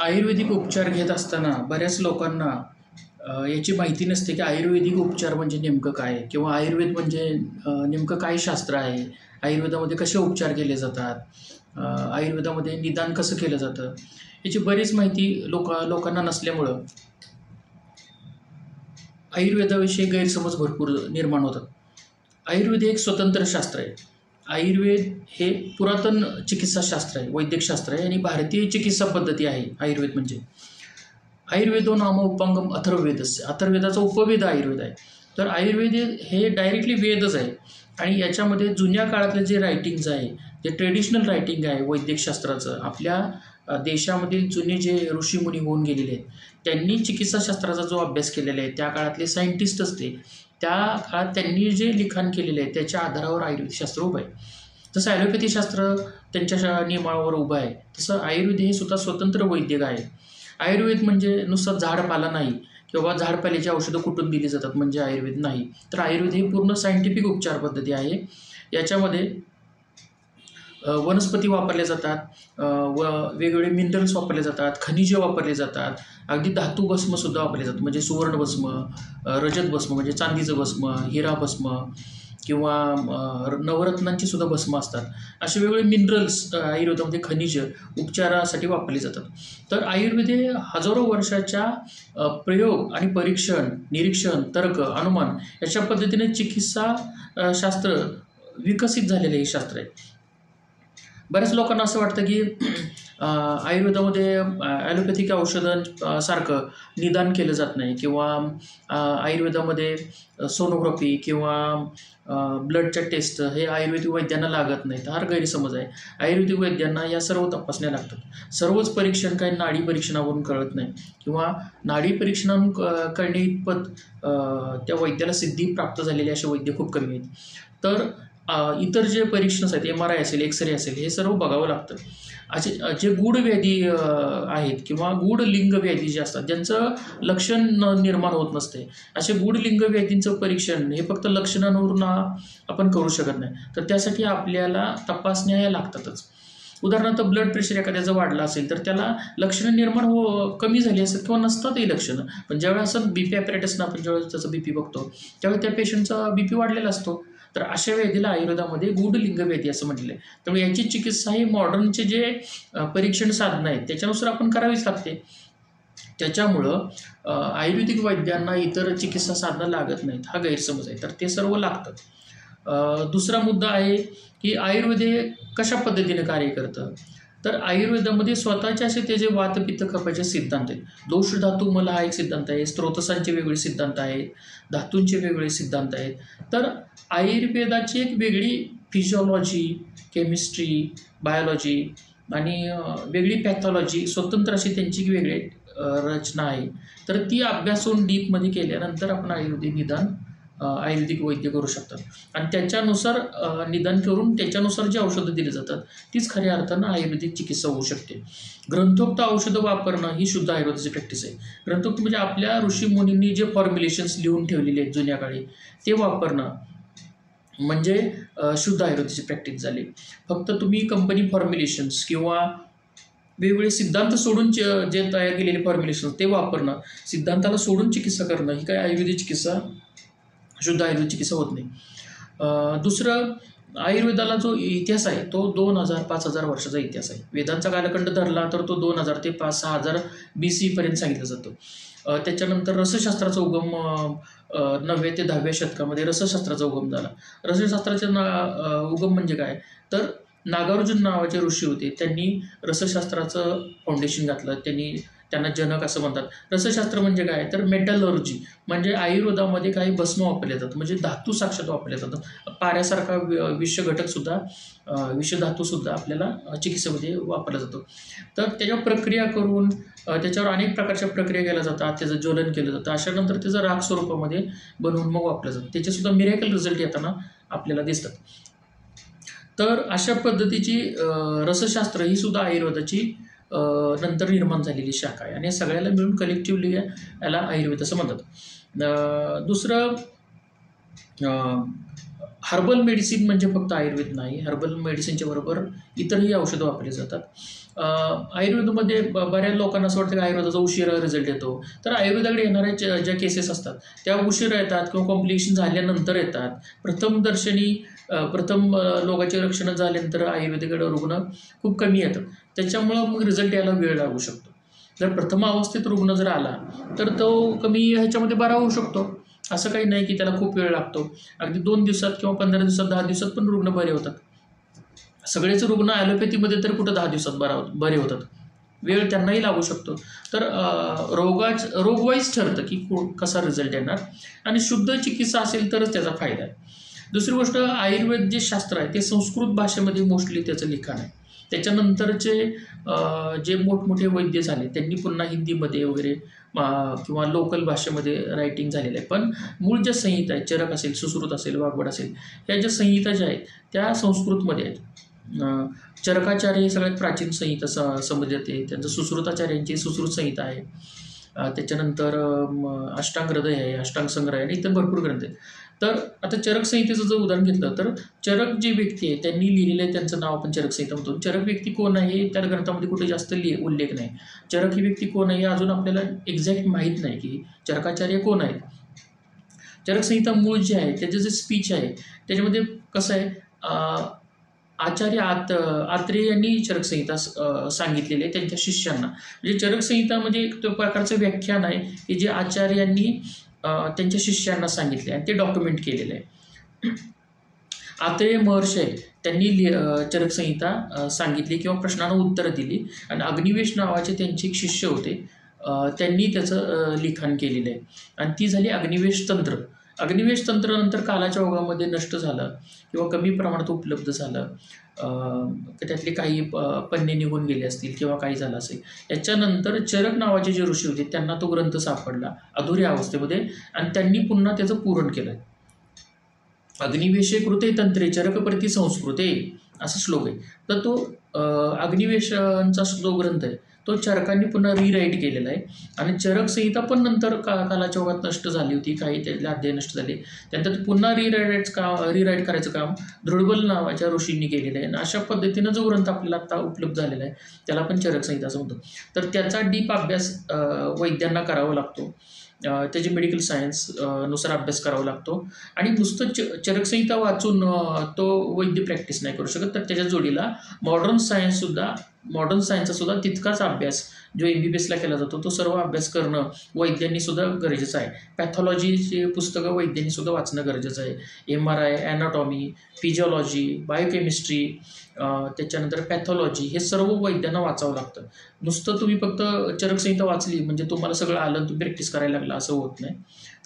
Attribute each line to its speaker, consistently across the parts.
Speaker 1: आयुर्वेदिक उपचार घेत असताना बऱ्याच लोकांना याची माहिती नसते की आयुर्वेदिक उपचार म्हणजे नेमकं काय? किंवा आयुर्वेद म्हणजे नेमकं काय शास्त्र आहे? आयुर्वेदामध्ये कसे उपचार केले जातात? आयुर्वेदामध्ये निदान कसं केलं जातं? याची बरीच माहिती लोक लोकांना नसल्यामुळं आयुर्वेदाविषयी गैरसमज भरपूर निर्माण होतात. आयुर्वेद एक स्वतंत्र शास्त्र आहे. आयुर्वेद हे पुरातन चिकित्साशास्त्र आहे वैद्यकशास्त्र आहे आणि भारतीय चिकित्सा पद्धती आहे आयुर्वेद म्हणजे. आयुर्वेदो नाम उपांगम अथर्ववेदस्य. अथर्वेदाचा उपवेद आयुर्वेद आहे. तर आयुर्वेद हे- डायरेक्टली वेदच आहे. आणि याच्यामध्ये जुन्या काळातले जे रायटिंग्ज आहे जे ट्रेडिशनल रायटिंग आहे वैद्यकशास्त्राचं आपल्या देशामधील जुने जे ऋषीमुनी होऊन गेलेले आहेत त्यांनी चिकित्साशास्त्राचा जो अभ्यास केलेला आहे त्या काळातले सायंटिस्टच ते त्या काळात त्यांनी जे लिखाण केलेलं आहे त्याच्या आधारावर आयुर्वेदशास्त्र उभं आहे. जसं ॲलोपॅथी शास्त्र त्यांच्या शा- नियमावर उभं आहे तसं आयुर्वेद हे सुद्धा स्वतंत्र वैद्यक आहे. आयुर्वेद म्हणजे नुसतं झाडपाला नाही किंवा झाडपाल्याची औषधं कुठून दिली जातात म्हणजे आयुर्वेद नाही. तर आयुर्वेद ही पूर्ण सायंटिफिक उपचार पद्धती आहे. याच्यामध्ये वनस्पती वापरल्या जातात व वेगवेगळे मिनरल्स वापरले जातात खनिजे वापरले जातात अगदी धातू भस्मसुद्धा वापरले जातात म्हणजे सुवर्ण भस्म रजत भस्म म्हणजे चांदीचं भस्म हिरा भस्म किंवा नवरत्नांची सुद्धा भस्म असतात. असे वेगवेगळे मिनरल्स आयुर्वेदामध्ये खनिज उपचारासाठी वापरले जातात. तर आयुर्वेदे हजारो वर्षाच्या प्रयोग आणि परीक्षण निरीक्षण तर्क अनुमान याच्या पद्धतीने चिकित्सा शास्त्र विकसित झालेले हे शास्त्र आहे. बऱ्याच लोकांना असं वाटतं की आयुर्वेदामध्ये ॲलोपॅथिक औषधांसारखं सारखं निदान केलं जात नाही किंवा आयुर्वेदामध्ये सोनोग्राफी किंवा ब्लडच्या टेस्ट हे आयुर्वेदिक वैद्यांना लागत नाहीत हा गैरसमज आहे. आयुर्वेदिक वैद्यांना या सर्व तपासण्या लागतात. सर्वच परीक्षण काही नाडी परीक्षणावरून कळत नाही किंवा नाडी परीक्षणावरून क- इतपत त्या वैद्याला सिद्धी प्राप्त झालेली असे वैद्य खूप कमी आहेत. तर इतर जे परीक्षण आहेत एम आर आय असेल एक्सरे असेल हे सर्व बघावं लागतं. असे जे गूढ व्याधी आहेत किंवा गूढ लिंग व्याधी जे असतात ज्यांचं लक्षण निर्माण होत नसते असे गूढ लिंग व्याधींचं परीक्षण हे फक्त लक्षणांवरून आपण करू शकत नाही. तर त्यासाठी आपल्याला तपासण्या ह्या लागतातच. उदाहरणार्थ ब्लड प्रेशर एखाद्याचं वाढलं असेल तर त्याला लक्षणं निर्माण हो कमी झाली असेल किंवा नसतातही लक्षणं. पण ज्यावेळेस असं बी पी ॲपरेटसनं आपण ज्यावेळेस त्याचं बी पी बघतो त्यावेळी त्या पेशंटचा बी पी वाढलेला असतो. तर अशा व्याधीला आयुर्वेदामध्ये गूढ लिंग असं म्हटलं आहे त्यामुळे याची चिकित्सा ही मॉडर्नचे जे परीक्षण साधनं आहेत त्याच्यानुसार आपण करावीच लागते. त्याच्यामुळं आयुर्वेदिक वैद्यांना इतर चिकित्सा साधनं लागत नाहीत हा गैरसमज आहे. तर ते सर्व लागतं दुसरा मुद्दा आहे की आयुर्वेद हे कशा पद्धतीने कार्य करतं? तर आयुर्वेदामध्ये स्वतःचे असे त्याचे वातपित्त कपाचे सिद्धांत आहेत. दोष धातू मला हा एक सिद्धांत आहे. स्त्रोतसांचे वेगळे सिद्धांत आहेत. धातूंचे वेगळे सिद्धांत आहेत. तर आयुर्वेदाची एक वेगळी फिजिओलॉजी केमिस्ट्री बायोलॉजी आणि वेगळी पॅथॉलॉजी स्वतंत्र अशी त्यांची वेगळी रचना आहे. तर ती अभ्यासून डीपमध्ये केल्यानंतर आपण आयुर्वेदिक निदान आयुर्वेदिक वैद्य करू शकतात. आणि त्याच्यानुसार निदान करून त्याच्यानुसार जी औषधं दिली जातात तीच खऱ्या अर्थानं आयुर्वेदिक चिकित्सा होऊ शकते. ग्रंथोक्त औषधं वापरणं ही शुद्ध आयुर्वेदाची प्रॅक्टिस आहे. ग्रंथोक्त म्हणजे आपल्या ऋषीमुनींनी जे फॉर्म्युलेशन्स लिहून ठेवलेले आहेत जुन्या काळी ते वापरणं म्हणजे शुद्ध आयुर्वेदाची प्रॅक्टिस झाली. फक्त तुम्ही कंपनी फॉर्म्युलेशन्स किंवा वेगवेगळे सिद्धांत सोडून जे जे तयार केलेले फॉर्म्युलेशन ते वापरणं सिद्धांताला सोडून चिकित्सा करणं ही काय आयुर्वेदिक चिकित्सा? शुद्ध आयुर्वेद चिकित्सा होत नाही. दुसरं आयुर्वेदाला जो इतिहास आहे तो दोन हजार पाच हजार वर्षाचा इतिहास आहे. वेदांचा कालखंड धरला तर तो दोन हजार ते पाच सहा हजार बी सीपर्यंत सांगितलं जातं. त्याच्यानंतर रसशास्त्राचा उगम नवव्या ते दहाव्या शतकामध्ये रसशास्त्राचा उगम झाला. रसशास्त्राचा ना उगम म्हणजे काय? तर नागार्जुन नावाचे ऋषी होते. त्यांनी रसशास्त्राचं फाउंडेशन घातलं. त्यांनी त्यांना जनक असं म्हणतात. रसशास्त्र म्हणजे काय? तर मेटलर्जी. म्हणजे आयुर्वेदामध्ये काही भस्म वापरले जातात. म्हणजे धातू साक्षात वापरले जातात. पाऱ्यासारखा वि- विषघटकसुद्धा विषधातूसुद्धा आपल्याला चिकित्सेमध्ये वापरला जातो. तर त्याच्यावर प्रक्रिया करून त्याच्यावर अनेक प्रकारच्या प्रक्रिया केल्या जातात. त्याचं ज्वलन केलं जातं. अशा नंतर त्याचं राग स्वरूपामध्ये बनवून मग वापरलं जातं. त्याचेसुद्धा मिरेकल रिझल्ट येताना आपल्याला दिसतात. तर अशा पद्धतीची रसशास्त्र ही सुद्धा आयुर्वेदाची नंतर निर्माण झालेली शाखा आहे. आणि या सगळ्याला मिळून कलेक्टिव्हली याला आयुर्वेद असं म्हणतात. दुसरं हर्बल मेडिसिन म्हणजे फक्त आयुर्वेद नाही हर्बल मेडिसिनच्या बरोबर इतरही औषधं वापरली जातात. आयुर्वेदमध्ये आयुर्वेदामध्ये ब- बऱ्याच लोकांना असं वाटतं की आयुर्वेदाचा उशिरा रिझल्ट येतो. तर आयुर्वेदाकडे येणाऱ्या ज्या केसेस असतात त्या उशिरा येतात किंवा कॉम्प्लिकेशन झाल्यानंतर येतात. प्रथम दर्शनी प्रथम अं, रोगाची लक्षणं झाल्यानंतर आयुर्वेदाकडे रुग्ण खूप कमी येतात. त्याच्यामुळं मग रिझल्ट यायला वेळ लागू शकतो. जर प्रथम अवस्थेत रुग्ण जर आला तर तो कमी ह्याच्यामध्ये बरा होऊ शकतो. असं काही नाही की त्याला खूप वेळ लागतो. अगदी दोन दिवसात किंवा पंधरा दिवसात दहा दिवसात पण रुग्ण बरे होतात. सगळेच रुग्ण ॲलोपॅथीमध्ये तर कुठं दहा दिवसात बरा बरे होतात. वेळ त्यांनाही लागू शकतो. तर रोगाच रोगवाईज ठरतं की को कसा रिझल्ट येणार. आणि शुद्ध चिकित्सा असेल तरच त्याचा फायदा आहे. दुसरी गोष्ट आयुर्वेद जे शास्त्र आहे ते संस्कृत भाषेमध्ये मोस्टली त्याचं लिखाण आहे. त्याच्यानंतरचे जे मोठमोठे वैद्य झाले त्यांनी पुन्हा हिंदीमध्ये वगैरे किंवा लोकल भाषेमध्ये रायटिंग झालेलं आहे. पण मूळ ज्या संहिता आहेत चरक असेल सुश्रुत असेल वाघवड असेल ह्या ज्या संहिता ज्या आहेत त्या संस्कृतमध्ये आहेत. चरकाचार्य हे सगळ्यात प्राचीन संहिता स समजली जाते त्यांचं सुश्रुताचार्यांची सुश्रुत संहिता आहे. त्याच्यानंतर अष्टांग हृदय आहे अष्टांग संग्रह आहे आणि इतर भरपूर ग्रंथ आहेत. तर आता चरक संहितेचं जर उदाहरण घेतलं तर चरक जी व्यक्ती आहे त्यांनी लिहिलेलं आहे त्यांचं नाव आपण चरक संहिता म्हणतो. चरक व्यक्ती कोण आहे त्या ग्रंथामध्ये कुठे जास्त लिहि उल्लेख नाही. चरक ही व्यक्ती कोण आहे हे अजून आपल्याला एक्झॅक्ट माहीत नाही की चरकाचार्य कोण आहेत. चरक संहिता मूळ जे आहे त्याचं जे स्पीच आहे त्याच्यामध्ये कसं आहे आचार्य आत आत्रे यांनी चरक संहिता सांगितलेली आहे त्यांच्या शिष्यांना. म्हणजे चरक संहिता म्हणजे एक प्रकारचं व्याख्यान आहे की जे आचार्यांनी त्यांच्या शिष्यांना सांगितले आणि ते डॉक्युमेंट केलेलं. आहे आत्रेय महर्षी आहे त्यांनी लि चरकसंहिता सांगितली किंवा प्रश्नांना उत्तरं दिली. आणि अग्निवेश नावाचे त्यांचे एक शिष्य होते. त्यांनी त्याचं लिखाण केलेलं आहे. आणि ती झाली अग्निवेश तंत्र. अग्निवेश तंत्र नंतर कालाच्या ओघामध्ये नष्ट झालं किंवा कमी प्रमाणात उपलब्ध झालं. त्यातले काही प- पन्ने निघून गेले असतील किंवा काही झालं असेल. याच्यानंतर चरक नावाचे जे ऋषी होते त्यांना तो ग्रंथ सापडला अधुऱ्या अवस्थेमध्ये आणि त्यांनी पुन्हा त्याचं पूरण केलं. अग्निवेशे कृते तंत्रे चरकप्रती संस्कृते असा श्लोक आहे. तर तो अग्निवेशांचा जो ग्रंथ आहे तो चरकांनी पुन्हा रिराईट केलेला आहे. आणि चरक संहिता पण नंतर का कालाच्या ओघात नष्ट झाली होती काही त्यातले अध्याय नष्ट झाले. त्यानंतर पुन्हा रिराईट का रिराईट करायचं काम दृढबल नावाच्या ऋषींनी केलेलं आहे. आणि अशा पद्धतीनं जो ग्रंथ आपल्याला आता उपलब्ध झालेला आहे त्याला पण चरक संहिता असं म्हणतो तर त्याचा डीप अभ्यास वैद्यांना करावा लागतो. त्याचे मेडिकल सायन्सनुसार अभ्यास करावा लागतो. आणि नुसतं च चरकसंहिता वाचून तो वैद्य प्रॅक्टिस नाही करू शकत. तर त्याच्या जोडीला मॉडर्न सायन्ससुद्धा मॉडर्न सायन्सचा सुद्धा तितकाच अभ्यास जो एम बी बी एसला केला जातो तो सर्व अभ्यास करणं वैद्यांनीसुद्धा गरजेचं आहे. पॅथॉलॉजीचे पुस्तकं वैद्यांनीसुद्धा वाचणं गरजेचं आहे. M R I anatomy physiology biochemistry त्याच्यानंतर पॅथॉलॉजी हे सर्व वैद्यांना वाचावं लागतं. नुसतं तुम्ही फक्त चरकसंहिता वाचली म्हणजे तुम्हाला सगळं आलं तुम्ही प्रॅक्टिस करायला लागला असं होत नाही.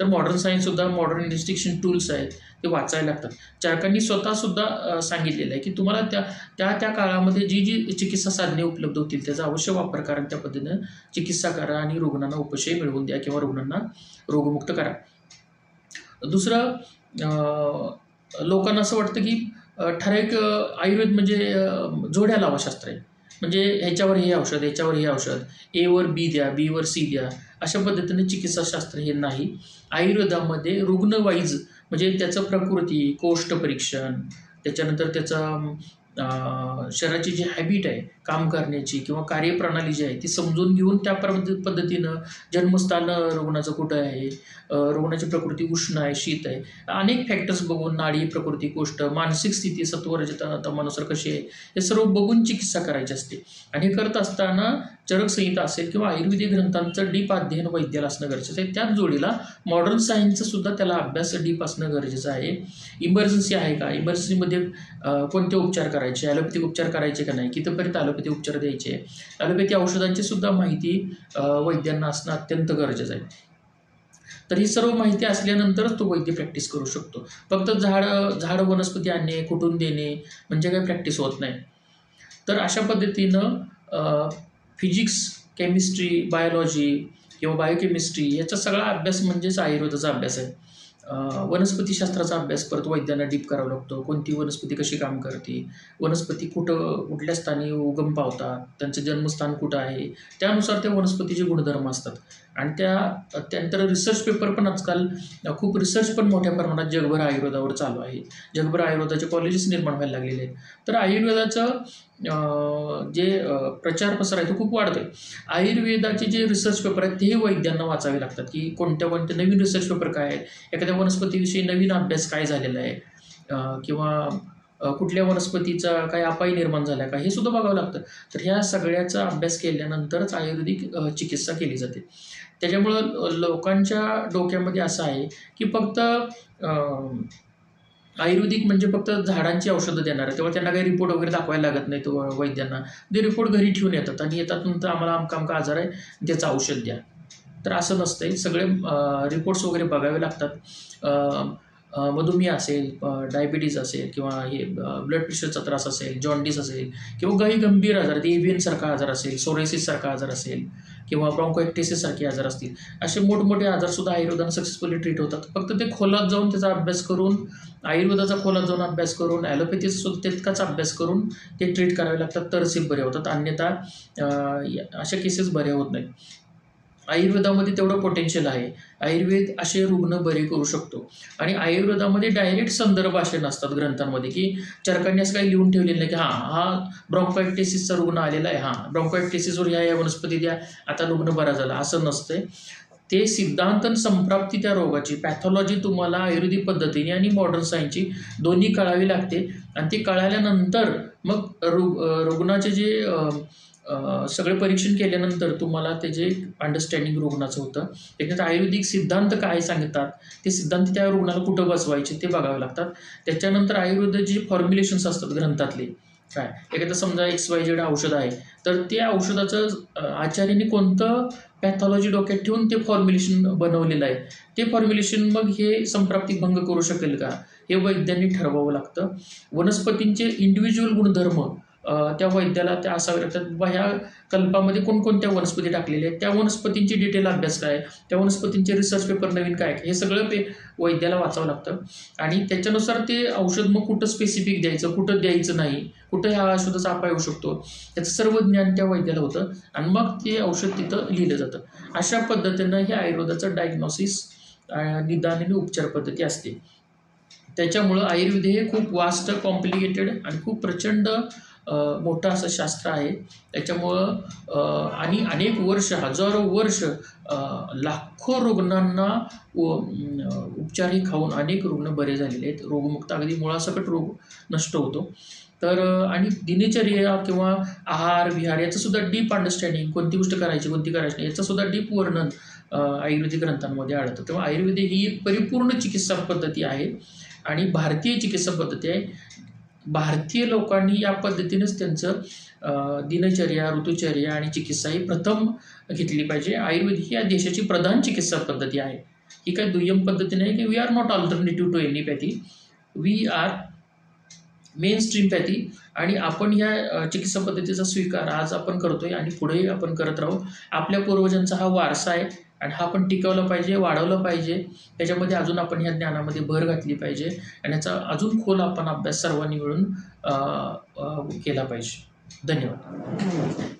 Speaker 1: तर मॉडर्न सायन्ससुद्धा मॉडर्न इन्व्हेस्टिगेशन टूल्स आहेत ते वाचायला लागतात. चरकांनी स्वतःसुद्धा सांगितलेलं आहे की तुम्हाला त्या त्या त्या काळामध्ये जी जी चिकित्सा साधने उपलब्ध होतील त्याचा अवश्य वापर करा त्या पद्धतीनं चिकित्सा करा आणि रुग्णांना उपशय मिळवून द्या किंवा रुग्णांना रोगमुक्त करा. दुसरं लोकांना असं वाटतं की ठराविक आयुर्वेद म्हणजे जोड्या लावा शास्त्र आहे. म्हणजे ह्याच्यावर हे औषध ह्याच्यावर हे औषध. एवर बी द्या बीवर सी द्या. अशा पद्धतीने चिकित्साशास्त्र हे नाही. आयुर्वेदामध्ये रुग्णवाईज म्हणजे त्याचं प्रकृती कोष्ठ परीक्षण त्याच्यानंतर त्याचं शरीराची जी हॅबिट आहे काम करण्याची किंवा कार्यप्रणाली जी आहे ती समजून घेऊन त्या पद्धत पद्धतीनं जन्मस्थान रुग्णाचं कुठं आहे? रुग्णाची प्रकृती उष्ण आहे शीत आहे. अनेक फॅक्टर्स बघून नाडी प्रकृती गोष्ट मानसिक स्थिती सत्वरजता तमानुसार कशी आहे? हे सर्व बघून चिकित्सा करायची असते. आणि हे करत असताना चरकसंहिता असेल किंवा आयुर्वेदिक ग्रंथांचं डीप अध्ययन वैद्याला असणं गरजेचं आहे. त्याच जोडीला मॉडर्न सायन्सचं सुद्धा त्याला अभ्यास डीप असणं गरजेचं आहे. इमर्जन्सी आहे का? इमर्जन्सीमध्ये कोणते उपचार करायचे? ॲलोपॅथिक उपचार करायचे का नाही कितीपर्यंत ॲलोपॅथिक उपचार द्यायचे? ॲलोपॅथी औषधांची सुद्धा माहिती वैद्यांना असणं अत्यंत गरजेचं आहे. तर ही सर्व माहिती असल्यानंतरच तो वैद्य प्रॅक्टिस करू शकतो. फक्त झाड झाड वनस्पती आणणे कुठून देणे म्हणजे काही प्रॅक्टिस होत नाही. तर अशा पद्धतीनं फिजिक्स केमिस्ट्री बायोलॉजी किंवा बायोकेमिस्ट्री याचा सगळा अभ्यास म्हणजेच आयुर्वेदाचा अभ्यास आहे. वनस्पतीशास्त्राचा अभ्यास परत वैद्यांना डीप करावा लागतो. कोणती वनस्पती कशी काम करते? वनस्पती कुठं कुठल्या स्थानी उगम पावतात? त्यांचं जन्मस्थान कुठं आहे? त्यानुसार त्या वनस्पतीचे गुणधर्म असतात. आणि त्या त्यानंतर रिसर्च पेपर पण आजकाल खूप रिसर्च पण मोठ्या प्रमाणात जगभर आयुर्वेदावर चालू आहे. जगभर आयुर्वेदाचे कॉलेजेस निर्माण व्हायला लागलेले आहेत. तर आयुर्वेदाचं जे प्रचार प्रसार आहे तो खूप वाढतो आहे आयुर्वेदाचे जे रिसर्च पेपर आहेत तेही वैद्यांना वाचावे लागतात की कोणत्या कोणत्या नवीन रिसर्च पेपर काय आहेत? एखाद्या वनस्पतीविषयी नवीन अभ्यास काय झालेला आहे? किंवा कुठल्या वनस्पतीचा काय अपाय निर्माण झाला का? हे सुद्धा बघावं लागतं. तर ह्या सगळ्याचा अभ्यास केल्यानंतरच आयुर्वेदिक चिकित्सा केली जाते. त्याच्यामुळं लोकांच्या डोक्यामध्ये असं आहे की फक्त आयुर्वेदिक म्हणजे फक्त झाडांची औषधं देणार आहे तेव्हा त्यांना काही रिपोर्ट वगैरे दाखवायला लागत नाही तो वैद्यांना. ते रिपोर्ट घरी ठेवून येतात आणि येतात नंतर आम्हाला अमका अमका आजार आहे त्याचं औषध द्या. तर असं नसतंय. सगळे रिपोर्ट्स वगैरे बघावे लागतात. मधुमेह असेल डायबिटीज असेल किंवा हे ब्लड प्रेशरचा त्रास असेल जॉन्डिस असेल किंवा काही गंभीर आजार ते एव्हियनसारखा आजार असेल सोरेसिससारखा आजार असेल किंवा ब्रॉन्कोएक्टेसिससारखे आजार असतील असे मोठमोठे आजारसुद्धा आयुर्वेदानं सक्सेसफुली ट्रीट होतात. फक्त ते खोलात जाऊन त्याचा अभ्यास करून आयुर्वेदाचा खोलात जाऊन अभ्यास करून ॲलोपॅथीचा सुद्धा तितकाच अभ्यास करून ते ट्रीट करावे लागतात तरच बरे होतात. अन्यथा अशा केसेस बऱ्या होत नाहीत. आयुर्वेदामध्ये तेवढं पोटेन्शियल आहे. आयुर्वेद असे रुग्ण बरे करू शकतो. आणि आयुर्वेदामध्ये डायरेक्ट संदर्भ असे नसतात ग्रंथांमध्ये की चरकांनी असं काही लिहून ठेवलेलं नाही की हां हा ब्रॉन्कायटिसिसचा रुग्ण आलेला आहे हां. ब्रॉन्कायटिसिसवर ह्या या वनस्पती द्या आता रुग्ण बरा झाला. असं नसतंय. ते सिद्धांत संप्राप्ती त्या रोगाची पॅथॉलॉजी तुम्हाला आयुर्वेदिक पद्धतीने आणि मॉडर्न सायन्सची दोन्ही कळावी लागते. आणि ती कळाल्यानंतर मग रुग रुग्णाचे जे सगळे परीक्षण केल्यानंतर तुम्हाला त्याचे अंडरस्टँडिंग रुग्णाचं होतं त्याच्यात आयुर्वेदिक सिद्धांत काय सांगतात ते सिद्धांत त्या रुग्णाला कुठं बसवायचे ते बघावे लागतात. त्याच्यानंतर आयुर्वेदाचे फॉर्म्युलेशन्स असतात ग्रंथातले काय? एखादं समजा एक्स वाय जेड औषध आहे तर त्या औषधाचं आचार्याने कोणतं पॅथॉलॉजी डोक्यात ठेवून ते फॉर्म्युलेशन बनवलेलं आहे? ते फॉर्म्युलेशन मग हे संप्राप्ती भंग करू शकेल का? हे वैद्यांनी ठरवावं लागतं. वनस्पतींचे इंडिव्हिज्युअल गुणधर्म त्या वैद्याला त्या असाव्या लागतात बाबा ह्या कल्पामध्ये कोणकोणत्या वनस्पती टाकलेल्या आहेत? त्या वनस्पतींची डिटेल अभ्यास काय? त्या वनस्पतींचे रिसर्च पेपर नवीन काय हे सगळं पे वैद्याला वाचावं लागतं. आणि त्याच्यानुसार ते औषध मग कुठं स्पेसिफिक द्यायचं कुठं द्यायचं नाही कुठं ह्या औषधाचा अपाय होऊ शकतो त्याचं सर्व ज्ञान त्या वैद्याला होतं. आणि मग ते औषध तिथं लिहिलं जातं. अशा पद्धतीनं हे आयुर्वेदाचं डायग्नॉसिस निदान आणि उपचार पद्धती असते. त्याच्यामुळं आयुर्वेद हे खूप वास्ट कॉम्प्लिकेटेड आणि खूप प्रचंड मोठं असं शास्त्र आहे. त्याच्यामुळं आणि अनेक वर्ष हजारो वर्ष लाखो रुग्णांना व- उपचारही खाऊन अनेक रुग्ण बरे झालेले आहेत. रोगमुक्त अगदी मुळासकट रोग नष्ट होतो. तर आणि दिनचर्या किंवा आहार विहार याचंसुद्धा डीप अंडरस्टँडिंग कोणती गोष्ट करायची कोणती करायची नाही याचंसुद्धा डीप वर्णन आयुर्वेदिक ग्रंथांमध्ये आढळतं. तेव्हा आयुर्वेद ही एक परिपूर्ण चिकित्सा पद्धती आहे. आणि भारतीय चिकित्सा पद्धती आहे. भारतीय लोकांनी या पद्धतीनेच त्यांचं दिनचर्या ऋतुचर्या आणि चिकित्सा ही प्रथम घेतली पाहिजे. आयुर्वेद ही या देशाची प्रधान चिकित्सा पद्धती आहे. ही काय दुय्यम पद्धती नाही की we are not alternative to anypathy we are mainstream pathy आणि आपण या चिकित्सा पद्धतीचा स्वीकार आज आपण करतोय आणि पुढेही आपण करत राहू. आपल्या पूर्वजांचा हा वारसा आहे. आणि हा आपण टिकवला पाहिजे वाढवलं पाहिजे. त्याच्यामध्ये अजून आपण ह्या ज्ञानामध्ये भर घातली पाहिजे आणि याचा अजून खोल आपण अभ्यास सर्वांनी मिळून केला पाहिजे. धन्यवाद.